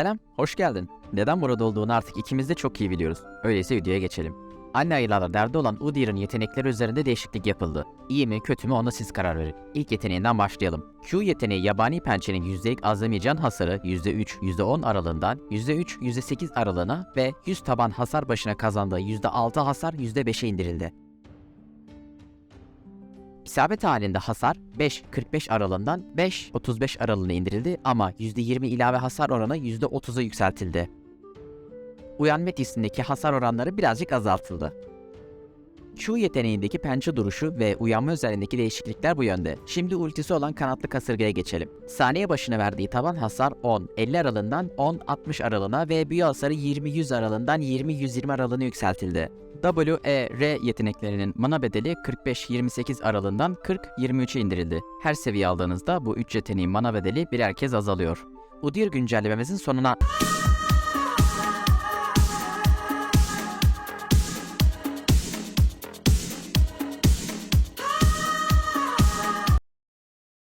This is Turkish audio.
Selam, hoş geldin. Neden burada olduğunu artık ikimiz de çok iyi biliyoruz. Öyleyse videoya geçelim. Anne ayılarla derdi olan Udyr'ın yetenekleri üzerinde değişiklik yapıldı. İyi mi kötü mü ona siz karar verin. İlk yeteneğinden başlayalım. Q yeteneği yabani pençenin %ilk azlamayacağın hasarı %3, %10 aralığından %3, %8 aralığına ve 100 taban hasar başına kazandığı %6 hasar %5'e indirildi. İsabet halinde hasar 5-45 aralığından 5-35 aralığına indirildi ama %20 ilave hasar oranı %30'a yükseltildi. Uyanma etkisindeki hasar oranları birazcık azaltıldı. Q yeteneğindeki pençe duruşu ve uyanma özelliğindeki değişiklikler bu yönde. Şimdi ultisi olan kanatlı kasırgaya geçelim. Saniye başına verdiği taban hasar 10-50 aralığından 10-60 aralığına ve büyü hasarı 20-100 aralığından 20-120 aralığına yükseltildi. W, E, R yeteneklerinin mana bedeli 45-28 aralığından 40-23'e indirildi. Her seviye aldığınızda bu 3 yeteneğin mana bedeli birer kez azalıyor. Udyr güncellememizin sonuna